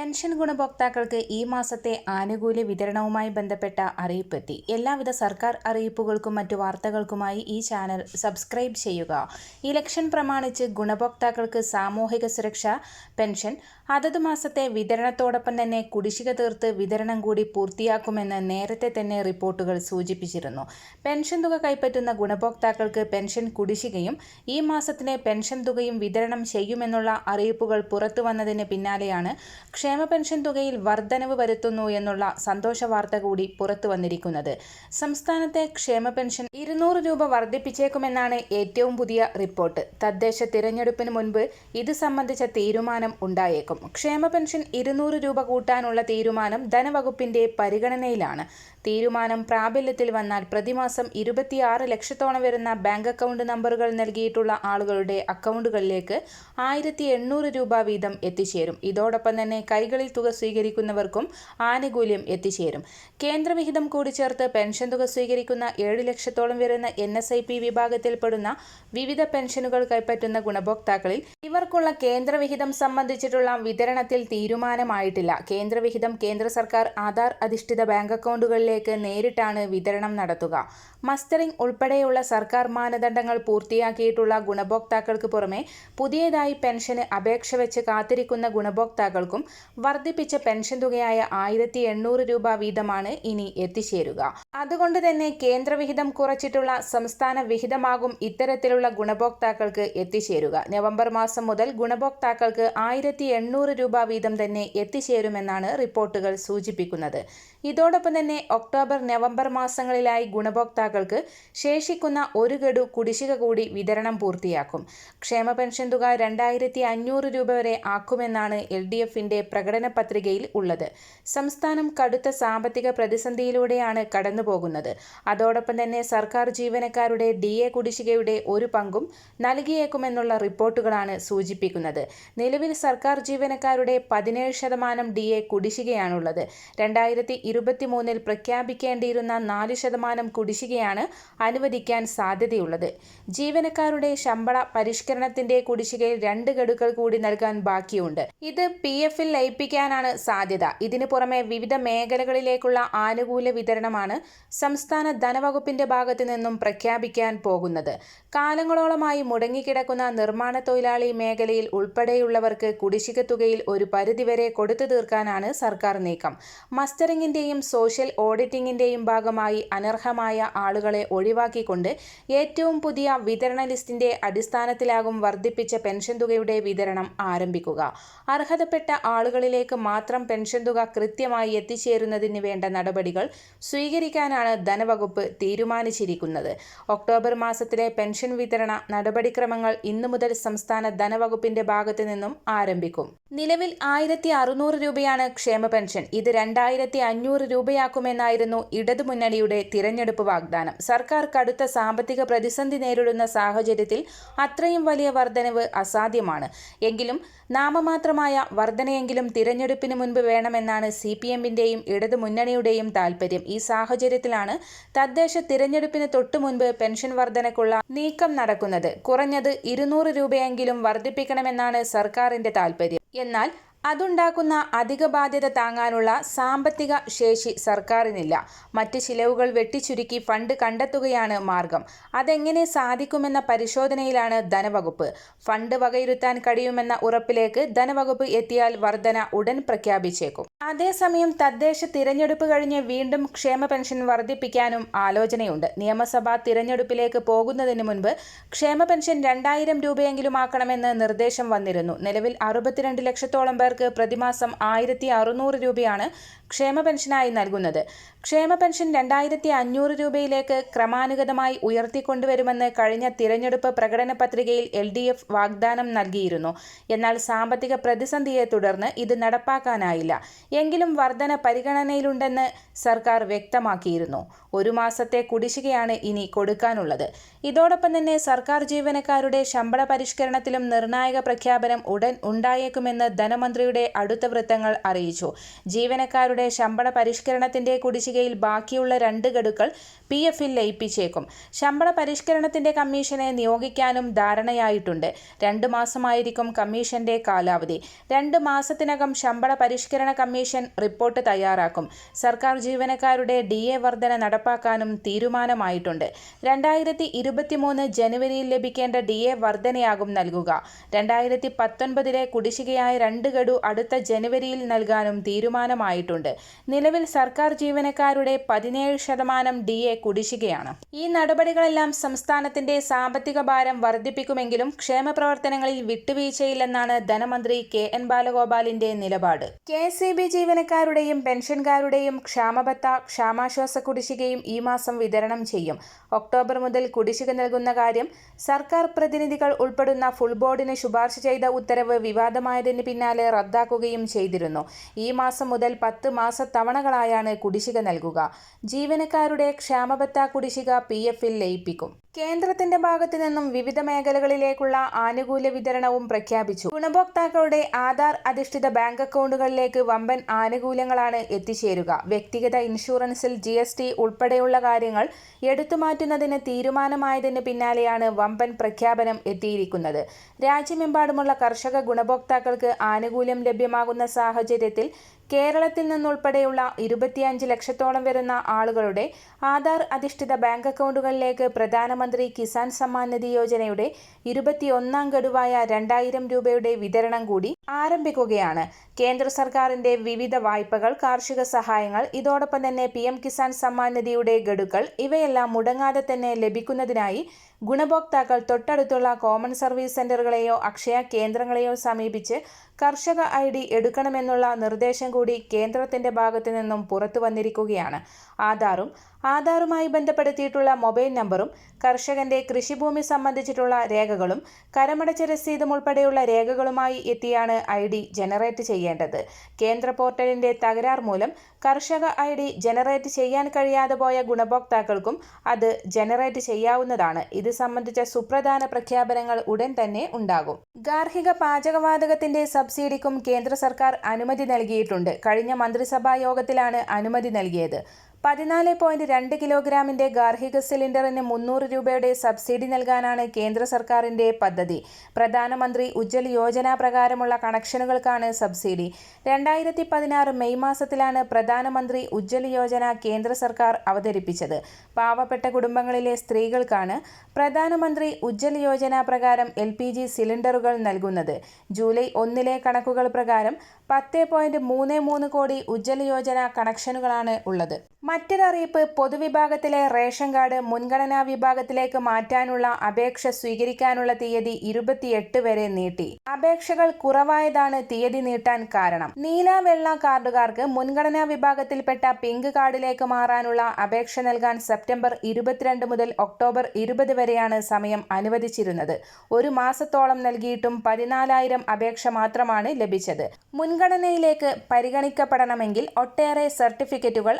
Pension ഗുണഭോക്താക്കൾക്ക് ഈ മാസത്തെ ആനുകൂല്യ വിതരണവുമായി ബന്ധപ്പെട്ട അറിയിപ്പെത്തി. എല്ലാവിധ സർക്കാർ അറിയിപ്പുകൾക്കും മറ്റു വാർത്തകൾക്കുമായി ഈ ചാനൽ സബ്സ്ക്രൈബ് ചെയ്യുക. ഇലക്ഷൻ പ്രമാണിച്ച് ഗുണഭോക്താക്കൾക്ക് സാമൂഹിക സുരക്ഷ പെൻഷൻ അതത് മാസത്തെ വിതരണത്തോടൊപ്പം തന്നെ കുടിശ്ശിക തീർത്ത് വിതരണം കൂടി പൂർത്തിയാക്കുമെന്ന് നേരത്തെ തന്നെ റിപ്പോർട്ടുകൾ സൂചിപ്പിച്ചിരുന്നു. പെൻഷൻ തുക കൈപ്പറ്റുന്ന ഗുണഭോക്താക്കൾക്ക് പെൻഷൻ കുടിശ്ശികയും ഈ മാസത്തിലെ പെൻഷൻ തുകയും വിതരണം ചെയ്യുമെന്നുള്ള അറിയിപ്പുകൾ പുറത്തു വന്നതിന് പിന്നാലെയാണ് ക്ഷേമ പെൻഷൻ തുകയിൽ വർധനവ് വരുത്തുന്നു എന്നുള്ള സന്തോഷ വാർത്ത കൂടി പുറത്തു വന്നിരിക്കുന്നത്. സംസ്ഥാനത്തെ ക്ഷേമ പെൻഷൻ ഇരുന്നൂറ് രൂപ വർദ്ധിപ്പിച്ചേക്കുമെന്നാണ് ഏറ്റവും പുതിയ റിപ്പോർട്ട്. തദ്ദേശ തിരഞ്ഞെടുപ്പിന് മുൻപ് ഇത് സംബന്ധിച്ച തീരുമാനം ഉണ്ടായേക്കും. ക്ഷേമ പെൻഷൻ ഇരുന്നൂറ് രൂപ കൂട്ടാനുള്ള തീരുമാനം ധനവകുപ്പിന്റെ പരിഗണനയിലാണ്. തീരുമാനം പ്രാബല്യത്തിൽ വന്നാൽ പ്രതിമാസം ഇരുപത്തിയാറ് ലക്ഷത്തോളം വരുന്ന ബാങ്ക് അക്കൗണ്ട് നമ്പറുകൾ നൽകിയിട്ടുള്ള ആളുകളുടെ അക്കൗണ്ടുകളിലേക്ക് ആയിരത്തി എണ്ണൂറ് രൂപ വീതം എത്തിച്ചേരും. ഇതോടൊപ്പം തന്നെ കൈകളിൽ തുക സ്വീകരിക്കുന്നവർക്കും ആനുകൂല്യം എത്തിച്ചേരും. കേന്ദ്രവിഹിതം കൂടി ചേർത്ത് പെൻഷൻ തുക സ്വീകരിക്കുന്ന ഏഴ് ലക്ഷത്തോളം വരുന്ന എൻ എസ് ഐ പി വിഭാഗത്തിൽപ്പെടുന്ന വിവിധ പെൻഷനുകൾ കൈപ്പറ്റുന്ന ഗുണഭോക്താക്കളിൽ ഇവർക്കുള്ള കേന്ദ്രവിഹിതം സംബന്ധിച്ചിട്ടുള്ള വിതരണത്തിൽ തീരുമാനമായിട്ടില്ല. കേന്ദ്രവിഹിതം കേന്ദ്ര സർക്കാർ ആധാർ അധിഷ്ഠിത ബാങ്ക് അക്കൗണ്ടുകളിലേക്ക് നേരിട്ടാണ് വിതരണം നടത്തുക. മസ്റ്ററിംഗ് ഉൾപ്പെടെയുള്ള സർക്കാർ മാനദണ്ഡങ്ങൾ പൂർത്തിയാക്കിയിട്ടുള്ള ഗുണഭോക്താക്കൾക്ക് പുറമെ പുതിയതായി പെൻഷന് അപേക്ഷ വെച്ച് കാത്തിരിക്കുന്ന ഗുണഭോക്താക്കൾക്കും വർദ്ധിപ്പിച്ച പെൻഷൻ തുകയായ ആയിരത്തി എണ്ണൂറ് രൂപ വീതമാണ് ഇനി എത്തിച്ചേരുക. അതുകൊണ്ട് തന്നെ കേന്ദ്രവിഹിതം കുറച്ചിട്ടുള്ള സംസ്ഥാന വിഹിതമാകും ഇത്തരത്തിലുള്ള ഗുണഭോക്താക്കൾക്ക് എത്തിച്ചേരുക. നവംബർ മാസം മുതൽ ഗുണഭോക്താക്കൾക്ക് ആയിരത്തി രൂപ വീതം തന്നെ എത്തിച്ചേരുമെന്നാണ് റിപ്പോർട്ടുകൾ സൂചിപ്പിക്കുന്നത്. ഇതോടൊപ്പം തന്നെ ഒക്ടോബർ നവംബർ മാസങ്ങളിലായി ഗുണഭോക്താക്കൾക്ക് ശേഷിക്കുന്ന ഒരു ഗഡു കുടിശ്ശിക കൂടി വിതരണം പൂർത്തിയാക്കും. ക്ഷേമ പെൻഷൻ തുക രണ്ടായിരത്തി അഞ്ഞൂറ് രൂപ വരെ ആക്കുമെന്നാണ് എൽ ഡി എഫിന്റെ പ്രകടന പത്രികയിൽ ഉള്ളത്. സംസ്ഥാനം കടുത്ത സാമ്പത്തിക പ്രതിസന്ധിയിലൂടെയാണ് കടന്നുപോകുന്നത്. അതോടൊപ്പം തന്നെ സർക്കാർ ജീവനക്കാരുടെ ഡി എ കുടിശ്ശികയുടെ ഒരു പങ്കും നൽകിയേക്കുമെന്നുള്ള റിപ്പോർട്ടുകളാണ് സൂചിപ്പിക്കുന്നത്. നിലവിൽ സർക്കാർ ജീവനക്കാരുടെ പതിനേഴ് ശതമാനം ഡി എ കുടിശ്ശികയാണുള്ളത്. രണ്ടായിരത്തി ഇരുപത്തി മൂന്നിൽ പ്രഖ്യാപിക്കേണ്ടിയിരുന്ന നാല് ശതമാനം കുടിശ്ശികയാണ് അനുവദിക്കാൻ സാധ്യതയുള്ളത്. ജീവനക്കാരുടെ ശമ്പള പരിഷ്കരണത്തിന്റെ കുടിശ്ശികയിൽ രണ്ട് ഗഡുക്കൾ കൂടി നൽകാൻ ബാക്കിയുണ്ട്. ഇത് പി എഫിൽ ലയിപ്പിക്കാനാണ് സാധ്യത. ഇതിനു പുറമെ വിവിധ മേഖലകളിലേക്കുള്ള ആനുകൂല വിതരണമാണ് സംസ്ഥാന ധനവകുപ്പിന്റെ ഭാഗത്തു നിന്നും പ്രഖ്യാപിക്കാൻ പോകുന്നത്. കാലങ്ങളോളമായി മുടങ്ങിക്കിടക്കുന്ന നിർമ്മാണ തൊഴിലാളി മേഖലയിൽ ഉൾപ്പെടെയുള്ളവർക്ക് കുടിശ്ശിക തുകയിൽ ഒരു പരിധിവരെ കൊടുത്തു തീർക്കാനാണ് സർക്കാർ നീക്കം. മസ്റ്ററിംഗിന്റെയും സോഷ്യൽ ഓഡിറ്റിംഗിന്റെയും ഭാഗമായി അനർഹമായ ആളുകളെ ഒഴിവാക്കിക്കൊണ്ട് ഏറ്റവും പുതിയ വിതരണ ലിസ്റ്റിന്റെ അടിസ്ഥാനത്തിലാകും വർദ്ധിപ്പിച്ച പെൻഷൻ തുകയുടെ വിതരണം ആരംഭിക്കുക. അർഹതപ്പെട്ട ആളുകളിലേക്ക് മാത്രം പെൻഷൻ തുക കൃത്യമായി എത്തിച്ചേരുന്നതിന് വേണ്ട നടപടികൾ സ്വീകരിക്കാനാണ് ധനവകുപ്പ് തീരുമാനിച്ചിരിക്കുന്നത്. ഒക്ടോബർ മാസത്തിലെ പെൻഷൻ വിതരണ നടപടിക്രമങ്ങൾ ഇന്നു മുതൽ സംസ്ഥാന ധനവകുപ്പിന്റെ ഭാഗത്തു നിന്നും ആരംഭിക്കും. നിലവിൽ ആയിരത്തി രൂപയാണ് ക്ഷേമ പെൻഷൻ. ഇത് രണ്ടായിരത്തി അഞ്ഞൂറ് രൂപയാക്കുമെന്നായിരുന്നു ഇടതുമുന്നണിയുടെ തിരഞ്ഞെടുപ്പ് വാഗ്ദാനം. സർക്കാർ കടുത്ത സാമ്പത്തിക പ്രതിസന്ധി നേരിടുന്ന സാഹചര്യത്തിൽ അത്രയും വലിയ വർധനവ് അസാധ്യമാണ്. എങ്കിലും നാമമാത്രമായ വർധനയെങ്കിലും തിരഞ്ഞെടുപ്പിന് മുൻപ് വേണമെന്നാണ് സി പി എമ്മിന്റെയും ഇടതുമുന്നണിയുടെയും താൽപ്പര്യം ഈ സാഹചര്യത്തിലാണ് തദ്ദേശ തിരഞ്ഞെടുപ്പിന് തൊട്ടു മുൻപ് പെൻഷൻ വർധനക്കുള്ള നീക്കം നടക്കുന്നത്. കുറഞ്ഞത് ഇരുന്നൂറ് രൂപയെങ്കിലും വർദ്ധിപ്പിക്കണമെന്നാണ് സർക്കാരിന്റെ താൽപ്പര്യം എന്നാൽ അതുണ്ടാക്കുന്ന അധിക ബാധ്യത താങ്ങാനുള്ള സാമ്പത്തിക ശേഷി സർക്കാരിനില്ല. മറ്റ് ചിലവുകൾ വെട്ടിച്ചുരുക്കി ഫണ്ട് കണ്ടെത്തുകയാണ് മാർഗം. അതെങ്ങനെ സാധിക്കുമെന്ന പരിശോധനയിലാണ് ധനവകുപ്പ്. ഫണ്ട് വകയിരുത്താൻ കഴിയുമെന്ന ഉറപ്പിലേക്ക് ധനവകുപ്പ് എത്തിയാൽ വർധന ഉടൻ പ്രഖ്യാപിച്ചേക്കും. അതേസമയം തദ്ദേശ തിരഞ്ഞെടുപ്പ് കഴിഞ്ഞ് വീണ്ടും ക്ഷേമ പെൻഷൻ വർദ്ധിപ്പിക്കാനും ആലോചനയുണ്ട്. നിയമസഭാ തിരഞ്ഞെടുപ്പിലേക്ക് പോകുന്നതിന് മുൻപ് ക്ഷേമ പെൻഷൻ രണ്ടായിരം രൂപയെങ്കിലും ആക്കണമെന്ന് നിർദ്ദേശം വന്നിരുന്നു. നിലവിൽ അറുപത്തിരണ്ട് ലക്ഷത്തോളം പേർ പേർക്ക് പ്രതിമാസം ആയിരത്തി അറുന്നൂറ് രൂപയാണ് ക്ഷേമ പെൻഷനായി നൽകുന്നത്. ക്ഷേമ പെൻഷൻ രണ്ടായിരത്തി അഞ്ഞൂറ് രൂപയിലേക്ക് ക്രമാനുഗതമായി ഉയർത്തിക്കൊണ്ടുവരുമെന്ന് കഴിഞ്ഞ തിരഞ്ഞെടുപ്പ് പ്രകടന പത്രികയിൽ എൽ ഡി എഫ് വാഗ്ദാനം നൽകിയിരുന്നു. എന്നാൽ സാമ്പത്തിക പ്രതിസന്ധിയെ തുടർന്ന് ഇത് നടപ്പാക്കാനായില്ല. എങ്കിലും വർധന പരിഗണനയിലുണ്ടെന്ന് സർക്കാർ വ്യക്തമാക്കിയിരുന്നു. ഒരു മാസത്തെ കുടിശ്ശികയാണ് ഇനി കൊടുക്കാനുള്ളത്. ഇതോടൊപ്പം തന്നെ സർക്കാർ ജീവനക്കാരുടെ ശമ്പള പരിഷ്കരണത്തിലും നിർണായക പ്രഖ്യാപനം ഉടൻ ഉണ്ടായേക്കുമെന്ന് ധനമന്ത്രിയുടെ അടുത്ത വൃത്തങ്ങൾ അറിയിച്ചു. ജീവനക്കാരുടെ ശമ്പള പരിഷ്കരണത്തിന്റെ കുടിശ്ശികയിൽ ബാക്കിയുള്ള രണ്ട് ഗഡുക്കൾ പി എഫിൽ ലയിപ്പിച്ചേക്കും. ശമ്പള പരിഷ്കരണത്തിന്റെ കമ്മീഷനെ നിയോഗിക്കാനും ധാരണയായിട്ടുണ്ട്. രണ്ട് മാസമായിരിക്കും കമ്മീഷന്റെ കാലാവധി. രണ്ട് മാസത്തിനകം ശമ്പള പരിഷ്കരണ കമ്മീഷൻ റിപ്പോർട്ട് തയ്യാറാക്കും. സർക്കാർ ജീവനക്കാരുടെ ഡി എ വർധന നടപ്പാക്കാനും തീരുമാനമായിട്ടുണ്ട്. രണ്ടായിരത്തി ഇരുപത്തിമൂന്ന് ജനുവരിയിൽ ലഭിക്കേണ്ട ഡി എ വർധനയാകും നൽകുക. രണ്ടായിരത്തി പത്തൊൻപതിലെ കുടിശ്ശികയായ രണ്ട് ഗഡു അടുത്ത ജനുവരിയിൽ നൽകാനും തീരുമാനമായിട്ടുണ്ട്. നിലവിൽ സർക്കാർ ജീവനക്കാരുടെ പതിനേഴ് ശതമാനം ഡി എ കുടിശ്ശികയാണ്. ഈ നടപടികളെല്ലാം സംസ്ഥാനത്തിന്റെ സാമ്പത്തിക ഭാരം വർദ്ധിപ്പിക്കുമെങ്കിലും ക്ഷേമപ്രവർത്തനങ്ങളിൽ വിട്ടുവീഴ്ചയില്ലെന്നാണ് ധനമന്ത്രി കെ എൻ ബാലഗോപാലിന്റെ നിലപാട്. കെ ഇ ബി ജീവനക്കാരുടെയും പെൻഷൻകാരുടെയും ക്ഷാമബത്ത ക്ഷാമാശ്വാസ കുടിശ്ശികയും ഈ മാസം വിതരണം ചെയ്യും. ഒക്ടോബർ മുതൽ കുടിശ്ശിക നൽകുന്ന കാര്യം സർക്കാർ പ്രതിനിധികൾ ഉൾപ്പെടുന്ന ഫുൾ ബോർഡിന് ശുപാർശ ചെയ്ത ഉത്തരവ് വിവാദമായതിന് പിന്നാലെ റദ്ദാക്കുകയും ചെയ്തിരുന്നു. ഈ മാസം മുതൽ പത്ത് മാസ തവണകളായാണ് കുടിശ്ശിക നൽകുക. ജീവനക്കാരുടെ ക്ഷാമബത്ത കുടിശ്ശിക പി എഫിൽ ലയിപ്പിക്കും. കേന്ദ്രത്തിന്റെ ഭാഗത്തു നിന്നും വിവിധ മേഖലകളിലേക്കുള്ള ആനുകൂല്യ വിതരണവും പ്രഖ്യാപിച്ചു. ഗുണഭോക്താക്കളുടെ ആധാർ അധിഷ്ഠിത ബാങ്ക് അക്കൗണ്ടുകളിലേക്ക് വമ്പൻ ആനുകൂല്യങ്ങളാണ് എത്തിച്ചേരുക. വ്യക്തിഗത ഇൻഷുറൻസിൽ ജി എസ് ടി ഉൾപ്പെടെയുള്ള കാര്യങ്ങൾ എടുത്തുമാറ്റുന്നതിന് തീരുമാനമായതിന് പിന്നാലെയാണ് വമ്പൻ പ്രഖ്യാപനം എത്തിയിരിക്കുന്നത്. രാജ്യമെമ്പാടുമുള്ള കർഷക ഗുണഭോക്താക്കൾക്ക് ആനുകൂല്യം ലഭ്യമാകുന്ന സാഹചര്യത്തിൽ കേരളത്തിൽ നിന്നുൾപ്പെടെയുള്ള ഇരുപത്തിയഞ്ച് ലക്ഷത്തോളം വരുന്ന ആളുകളുടെ ആധാർ അധിഷ്ഠിത ബാങ്ക് അക്കൗണ്ടുകളിലേക്ക് പ്രധാനമന്ത്രി കിസാൻ സമ്മാൻ നിധി യോജനയുടെ ഇരുപത്തിയൊന്നാം ഗഡുവായ രണ്ടായിരം രൂപയുടെ വിതരണം കൂടി ആരംഭിക്കുകയാണ്. കേന്ദ്ര സർക്കാരിന്റെ വിവിധ വായ്പകൾ കാർഷിക സഹായങ്ങൾ ഇതോടൊപ്പം തന്നെ പി കിസാൻ സമ്മാൻ നിധിയുടെ ഗഡുക്കൾ ഇവയെല്ലാം മുടങ്ങാതെ തന്നെ ലഭിക്കുന്നതിനായി ഗുണഭോക്താക്കൾ തൊട്ടടുത്തുള്ള കോമൺ സർവീസ് സെന്ററുകളെയോ അക്ഷയ കേന്ദ്രങ്ങളെയോ സമീപിച്ച് കർഷക ഐ ഡി എടുക്കണമെന്നുള്ള നിർദ്ദേശം കൂടി കേന്ദ്രത്തിന്റെ ഭാഗത്തു നിന്നും പുറത്തു വന്നിരിക്കുകയാണ്. ആധാറും ആധാറുമായി ബന്ധപ്പെടുത്തിയിട്ടുള്ള മൊബൈൽ നമ്പറും കർഷകന്റെ കൃഷിഭൂമി സംബന്ധിച്ചിട്ടുള്ള രേഖകളും കരമടച്ച രസീതും ഉൾപ്പെടെയുള്ള രേഖകളുമായി എത്തിയാണ് ഐ ഡി ജനറേറ്റ് ചെയ്യേണ്ടത്. കേന്ദ്ര പോർട്ടലിന്റെ തകരാർ മൂലം കർഷക ഐ ഡി ജനറേറ്റ് ചെയ്യാൻ കഴിയാതെ പോയ ഗുണഭോക്താക്കൾക്കും അത് ജനറേറ്റ് ചെയ്യാവുന്നതാണ്. ഇത് സംബന്ധിച്ച സുപ്രധാന പ്രഖ്യാപനങ്ങൾ ഉടൻ തന്നെ ഉണ്ടാകും. ഗാർഹിക പാചകവാതകത്തിന്റെ സബ്സിഡിക്കും കേന്ദ്ര സർക്കാർ അനുമതി നൽകിയിട്ടുണ്ട്. കഴിഞ്ഞ മന്ത്രിസഭാ യോഗത്തിലാണ് അനുമതി നൽകിയത്. പതിനാല് പോയിന്റ് രണ്ട് കിലോഗ്രാമിന്റെ ഗാർഹിക സിലിണ്ടറിന് മുന്നൂറ് രൂപയുടെ സബ്സിഡി നൽകാനാണ് കേന്ദ്ര സർക്കാരിന്റെ പദ്ധതി. പ്രധാനമന്ത്രി ഉജ്ജൽ യോജന പ്രകാരമുള്ള കണക്ഷനുകൾക്കാണ് സബ്സിഡി. രണ്ടായിരത്തി പതിനാറ് മെയ് മാസത്തിലാണ് പ്രധാനമന്ത്രി ഉജ്ജൽ യോജന കേന്ദ്ര സർക്കാർ അവതരിപ്പിച്ചത്. പാവപ്പെട്ട കുടുംബങ്ങളിലെ സ്ത്രീകൾക്കാണ് പ്രധാനമന്ത്രി ഉജ്ജൽ യോജന പ്രകാരം എൽ പി ജി സിലിണ്ടറുകൾ നൽകുന്നത്. ജൂലൈ ഒന്നിലെ കണക്കുകൾ പ്രകാരം പത്ത് പോയിന്റ് മൂന്ന് മൂന്ന് കോടി ഉജ്ജൽ യോജന കണക്ഷനുകളാണ് ഉള്ളത്. മറ്റൊരറിയിപ്പ് പൊതുവിഭാഗത്തിലെ റേഷൻ കാർഡ് മുൻഗണനാ വിഭാഗത്തിലേക്ക് മാറ്റാനുള്ള അപേക്ഷ സ്വീകരിക്കാനുള്ള തീയതി ഇരുപത്തിയെട്ട് വരെ നീട്ടി. അപേക്ഷകൾ കുറവായതാണ് തീയതി നീട്ടാൻ കാരണം. നീല വെള്ള കാർഡുകാർക്ക് മുൻഗണനാ വിഭാഗത്തിൽപ്പെട്ട പിങ്ക് കാർഡിലേക്ക് മാറാനുള്ള അപേക്ഷ നൽകാൻ സെപ്റ്റംബർ ഇരുപത്തിരണ്ട് മുതൽ ഒക്ടോബർ ഇരുപത് വരെയാണ് സമയം അനുവദിച്ചിരുന്നത്. ഒരു മാസത്തോളം നൽകിയിട്ടും പതിനാലായിരം അപേക്ഷ മാത്രമാണ് ലഭിച്ചത്. മുൻഗണനയിലേക്ക് പരിഗണിക്കപ്പെടണമെങ്കിൽ ഒട്ടേറെ സർട്ടിഫിക്കറ്റുകൾ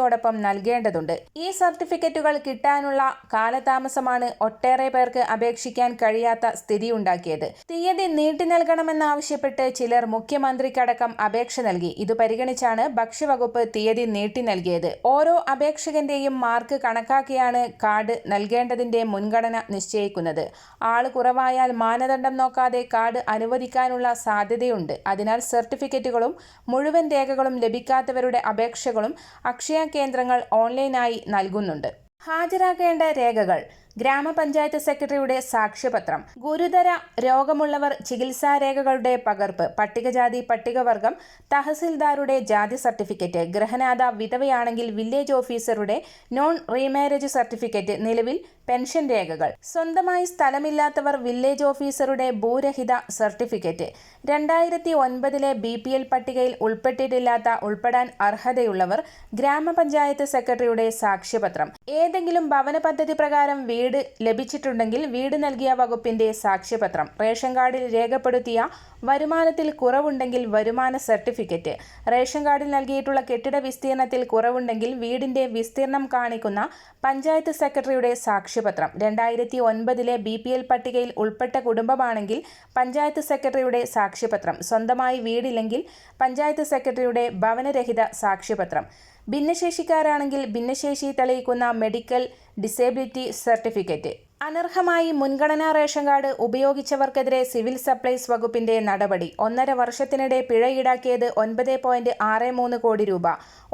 അപേക്ഷയോടൊപ്പം നൽകേണ്ടതുണ്ട്. ഈ സർട്ടിഫിക്കറ്റുകൾ കിട്ടാനുള്ള കാലതാമസമാണ് ഒട്ടേറെ പേർക്ക് അപേക്ഷിക്കാൻ കഴിയാത്ത സ്ഥിതി ഉണ്ടാക്കിയത് തീയതി നീട്ടി നൽകണമെന്നാവശ്യപ്പെട്ട് ചിലർ മുഖ്യമന്ത്രിക്കടക്കം അപേക്ഷ നൽകി. ഇത് പരിഗണിച്ചാണ് ഭക്ഷ്യവകുപ്പ് തീയതി നീട്ടി നൽകിയത്. ഓരോ അപേക്ഷകന്റെയും മാർക്ക് കണക്കാക്കിയാണ് കാർഡ് നൽകേണ്ടതിന്റെ മുൻഗണന നിശ്ചയിക്കുന്നത്. ആൾ കുറവായാൽ മാനദണ്ഡം നോക്കാതെ കാർഡ് അനുവദിക്കാനുള്ള സാധ്യതയുണ്ട്. അതിനാൽ സർട്ടിഫിക്കറ്റുകളും മുഴുവൻ രേഖകളും ലഭിക്കാത്തവരുടെ അപേക്ഷകളും അക്ഷയ കേന്ദ്രങ്ങൾ ഓൺലൈനായി നൽകുന്നുണ്ട്. ഹാജരാകേണ്ട രേഖകൾ ഗ്രാമപഞ്ചായത്ത് സെക്രട്ടറിയുടെ സാക്ഷ്യപത്രം. ഗുരുതര രോഗമുള്ളവർ ചികിത്സാ രേഖകളുടെ പകർപ്പ് പട്ടികജാതി പട്ടികവർഗം തഹസിൽദാരുടെ ജാതി സർട്ടിഫിക്കറ്റ് ഗ്രഹനാഥ വിധവയാണെങ്കിൽ വില്ലേജ് ഓഫീസറുടെ നോൺ റീമാരേജ് സർട്ടിഫിക്കറ്റ് നിലവിൽ പെൻഷൻ രേഖകൾ. സ്വന്തമായി സ്ഥലമില്ലാത്തവർ വില്ലേജ് ഓഫീസറുടെ ഭൂരഹിത സർട്ടിഫിക്കറ്റ്. രണ്ടായിരത്തി ഒൻപതിലെ ബി പി എൽ പട്ടികയിൽ ഉൾപ്പെട്ടിട്ടില്ലാത്ത ഉൾപ്പെടാൻ അർഹതയുള്ളവർ ഗ്രാമപഞ്ചായത്ത് സെക്രട്ടറിയുടെ സാക്ഷ്യപത്രം. ഏതെങ്കിലും ഭവന പദ്ധതി പ്രകാരം വീട് വീട് ലഭിച്ചിട്ടുണ്ടെങ്കിൽ വീട് നൽകിയ വകുപ്പിന്റെ സാക്ഷ്യപത്രം. റേഷൻ കാർഡിൽ രേഖപ്പെടുത്തിയ വരുമാനത്തിൽ കുറവുണ്ടെങ്കിൽ വരുമാന സർട്ടിഫിക്കറ്റ്. റേഷൻ കാർഡിൽ നൽകിയിട്ടുള്ള കെട്ടിട വിസ്തീർണത്തിൽ കുറവുണ്ടെങ്കിൽ വീടിന്റെ വിസ്തീർണം കാണിക്കുന്ന പഞ്ചായത്ത് സെക്രട്ടറിയുടെ സാക്ഷ്യപത്രം. രണ്ടായിരത്തി ഒൻപതിലെ ബി പി എൽ പട്ടികയിൽ ഉൾപ്പെട്ട കുടുംബമാണെങ്കിൽ പഞ്ചായത്ത് സെക്രട്ടറിയുടെ സാക്ഷ്യപത്രം. സ്വന്തമായി വീടില്ലെങ്കിൽ പഞ്ചായത്ത് സെക്രട്ടറിയുടെ ഭവനരഹിത സാക്ഷ്യപത്രം. ഭിന്നശേഷിക്കാരാണെങ്കിൽ ഭിന്നശേഷി തെളിയിക്കുന്ന മെഡിക്കൽ ഡിസേബിലിറ്റി സർട്ടിഫിക്കറ്റ്. അനർഹമായി മുൻഗണനാ റേഷൻ കാർഡ് ഉപയോഗിച്ചവർക്കെതിരെ സിവിൽ സപ്ലൈസ് വകുപ്പിന്റെ നടപടി. ഒന്നര വർഷത്തിനിടെ പിഴ ഈടാക്കിയത് ഒൻപത് പോയിന്റ് ആറ് മൂന്ന് കോടി രൂപ.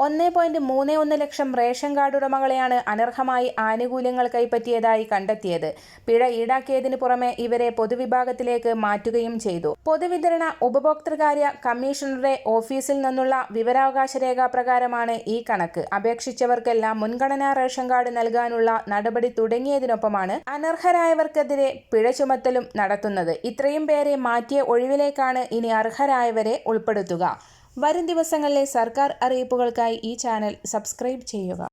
ഒന്ന് പോയിന്റ് മൂന്ന് ഒന്ന് ലക്ഷം റേഷൻ കാർഡ് ഉടമകളെയാണ് അനർഹമായി ആനുകൂല്യങ്ങൾ കൈപ്പറ്റിയതായി കണ്ടെത്തിയത്. പിഴ ഈടാക്കിയതിന് പുറമെ ഇവരെ പൊതുവിഭാഗത്തിലേക്ക് മാറ്റുകയും ചെയ്തു. പൊതുവിതരണ ഉപഭോക്തൃകാര്യ കമ്മീഷണറുടെ ഓഫീസിൽ നിന്നുള്ള വിവരാവകാശ രേഖ പ്രകാരമാണ് ഈ കണക്ക്. അപേക്ഷിച്ചവർക്കെല്ലാം മുൻഗണനാ റേഷൻ കാർഡ് നൽകാനുള്ള നടപടി തുടങ്ങിയതിനൊപ്പമാണ് അനർഹരായവർക്കെതിരെ പിഴ ചുമത്തലും നടത്തുന്നത്. ഇത്രയും പേരെ മാറ്റിയ ഒഴിവിലേക്കാണ് ഇനി അർഹരായവരെ ഉൾപ്പെടുത്തുക. വരും ദിവസങ്ങളിലെ സർക്കാർ അറിയിപ്പുകൾക്കായി ഈ ചാനൽ സബ്സ്ക്രൈബ് ചെയ്യുക.